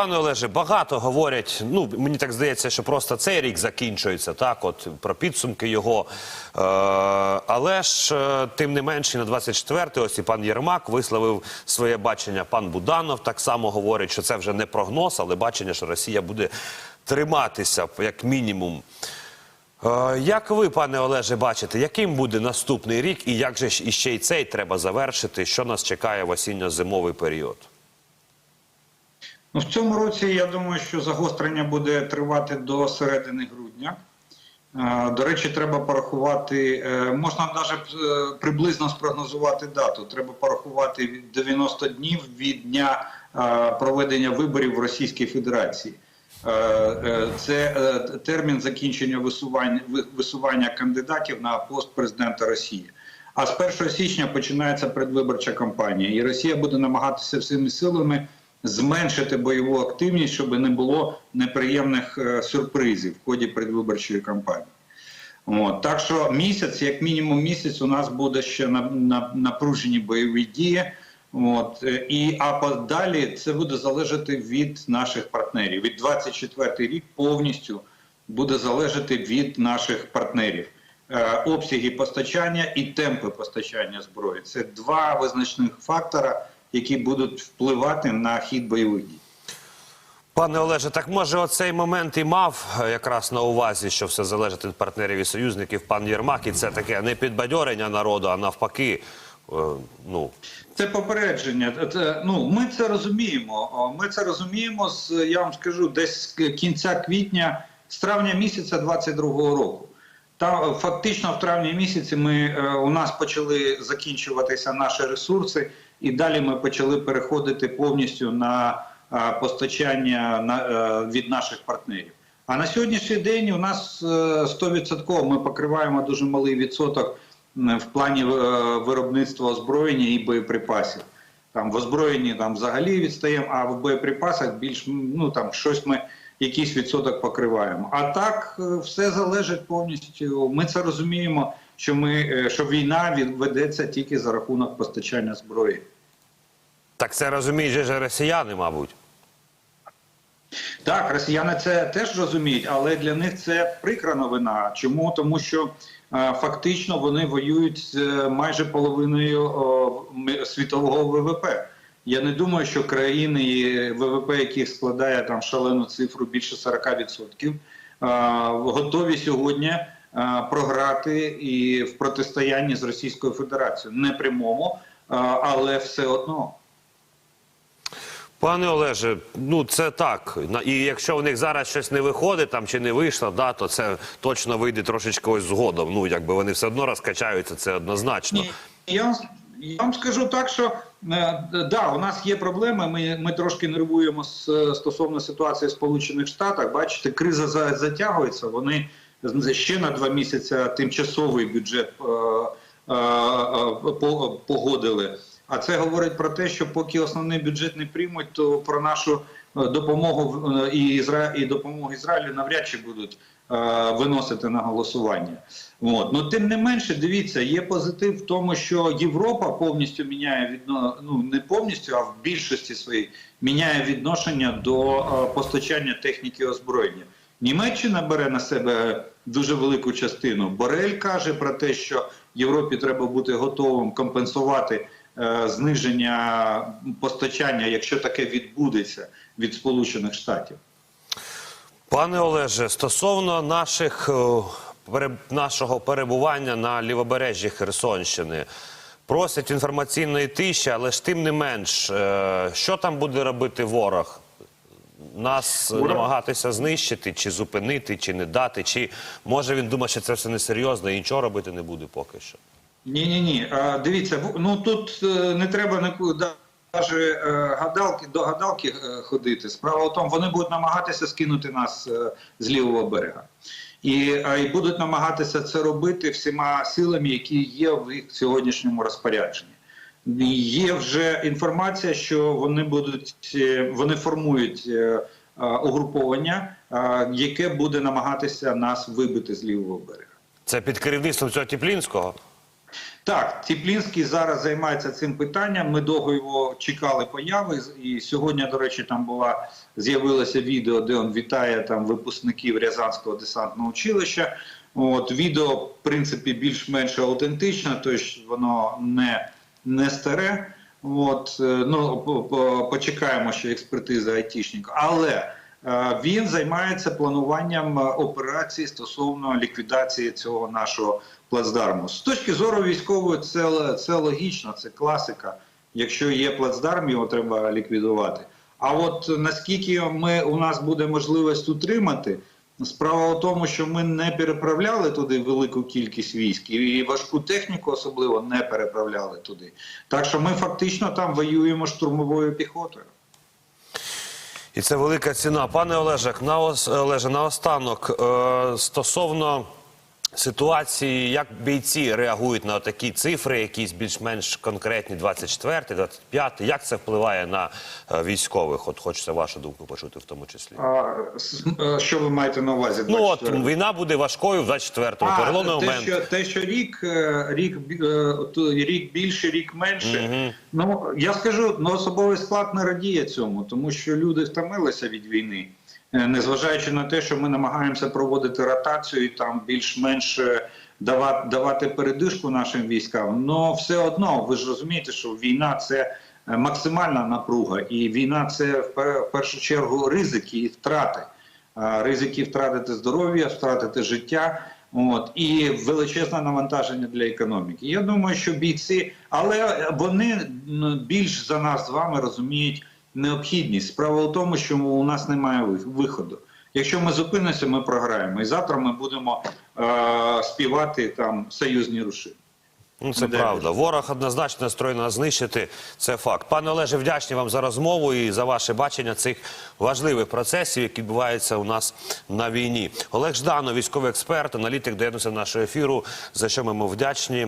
Пане Олеже, багато говорять. Ну мені так здається, що просто цей рік закінчується, так, от про підсумки його. Е, але ж е, тим не менше, на 24-й ось і пан Єрмак висловив своє бачення. Пан Буданов так само говорить, що це вже не прогноз, але бачення, що Росія буде триматися як мінімум. Е, Як ви, пане Олеже, бачите, яким буде наступний рік, і як же іще й цей треба завершити? Що нас чекає в осінньо-зимовий період? Ну, в цьому році я думаю, що загострення буде тривати до середини грудня. Е, До речі, треба порахувати, е, можна навіть е, приблизно спрогнозувати дату. Треба порахувати 90 днів від дня проведення виборів в Російській Федерації. Це термін закінчення висування, висування кандидатів на пост президента Росії. А з 1 січня починається предвиборча кампанія, і Росія буде намагатися всіми силами зменшити бойову активність, щоб не було неприємних е, сюрпризів в ході предвиборчої кампанії. От, так що місяць, як мінімум місяць, у нас буде ще на, на, напружені бойові дії. От, е, і, а подалі це буде залежати від наших партнерів. Від 24 рік повністю буде залежати від наших партнерів. Е, обсяги постачання і темпи постачання зброї. Це два визначних фактора, які будуть впливати на хід бойових дій. Пане Олеже, так може оцей момент і мав е, якраз на увазі, що все залежить від партнерів і союзників, пан Єрмак, і це таке не підбадьорення народу, а навпаки. е, ну, Це попередження. Це, ну, ми це розуміємо. Ми це розуміємо з я вам скажу, десь з кінця квітня, з травня місяця 22-го року. Та фактично в травні місяці ми е, у нас почали закінчуватися наші ресурси, і далі ми почали переходити повністю на е, постачання е, від наших партнерів. А на сьогоднішній день у нас е, 100% ми покриваємо дуже малий відсоток в плані е, виробництва озброєння і боєприпасів. Там в озброєнні там взагалі відстаємо, а в боєприпасах більш ну там щось ми якийсь відсоток покриваємо. А так е, все залежить повністю. Ми це розуміємо, що ми е, що війна від- ведеться тільки за рахунок постачання зброї. так це розуміють же росіяни, мабуть. Так, росіяни це теж розуміють, але для них це прикра новина. Чому? Тому що е, фактично вони воюють з е, майже половиною ми- світового ВВП. Я не думаю, що країни, і ВВП, яких складає там шалену цифру більше 40%, е, готові сьогодні е, програти і в протистоянні з Російською Федерацією. Не прямому, е, але все одно. Пане Олеже, ну це так. І якщо у них зараз щось не виходить там чи не вийшло, да, то це точно вийде трошечки ось згодом. Ну якби вони все одно розкачаються, це однозначно. Ні, я, я вам скажу так, що е, да, у нас є проблеми. Ми, ми трошки нервуємо з, стосовно ситуації в Сполучених Штатах. Бачите, криза затягується. Вони ще на два місяці тимчасовий бюджет е, е, е, по- погодили. А це говорить про те, що поки основний бюджет не приймуть, то про нашу допомогу і Ізра... і допомогу Ізраїлю навряд чи будуть виносити на голосування. От. Ну, тим не менше, дивіться, є позитив в тому, що Європа повністю міняє відно... ну не повністю, а в більшості своїй міняє відношення до постачання техніки озброєння. Німеччина бере на себе дуже велику частину. Борель каже про те, що Європі треба бути готовим компенсувати е, зниження постачання, якщо таке відбудеться від Сполучених Штатів. Пане Олеже, стосовно наших е, нашого перебування на лівобережжі Херсонщини. Просять інформаційної тиші, але ж тим не менш, е, що там буде робити ворог? Нас Ворог? намагатися знищити, чи зупинити, чи не дати, чи може він думає, що це все несерйозно і нічого робити не буде поки що. Ні, ні, ні. Дивіться, ну тут е, не треба нікуди навіть гадалки до гадалки е, ходити. Справа в тому, вони будуть намагатися скинути нас е, з лівого берега. І, а, і будуть намагатися це робити всіма силами, які є в їх сьогоднішньому розпорядженні. Є вже інформація, що вони будуть е, вони формують е, е, угруповання, яке буде намагатися нас вибити з лівого берега. Це під керівництвом цього Тіплінського? Так, Тіплінський зараз займається цим питанням. Ми довго його чекали появи. І сьогодні, до речі, там була з'явилося відео, де він вітає там випускників Рязанського десантного училища. От відео, в принципі, більш-менш аутентичне, тобто воно не, не старе. От е, ну по- по- почекаємо ще експертизи айтішника. Але е, він займається плануванням е, операцій стосовно ліквідації цього нашого плацдарму. З точки зору військової, це, це логічно, це класика. Якщо є плацдарм, його треба ліквідувати. А от наскільки ми у нас буде можливість утримати, справа в тому, що ми не переправляли туди велику кількість військ і важку техніку особливо не переправляли туди. Так що ми фактично там воюємо штурмовою піхотою. І це велика ціна. Пане Олежек, на Олеже, наостанок е, стосовно ситуації, як бійці реагують на такі цифри, якісь більш-менш конкретні, 24, 25, як це впливає на е, військових? От хочеться вашу думку почути в тому числі. А, е, що ви маєте на увазі? Ну от війна буде важкою в 24-му. Переломний момент. що, те, що рік, е, рік, рік більше, рік менше. Ну я скажу, ну особовий склад не радіє цьому, тому що люди втомилися від війни, незважаючи на те, що ми намагаємося проводити ротацію і там більш-менш е, давати, передишку нашим військам. але все одно ви ж розумієте, що війна це е, максимальна напруга, і війна це в першу чергу ризики і втрати. Ризики втратити здоров'я, втратити життя. І величезне навантаження для економіки. Я думаю, що бійці, але вони ну, більш за нас з вами розуміють необхідність. Справа в тому, що у нас немає виходу. Якщо ми зупинимося, ми програємо. І завтра ми будемо е- співати там союзні руші. Ну, це Де правда. Ворог однозначно настроєний нас знищити. Це факт. Пане Олеже, вдячні вам за розмову і за ваше бачення цих важливих процесів, які відбуваються у нас на війні. Олег Жданов, військовий експерт, аналітик, доєднався до нашого ефіру. За що ми йому вдячні.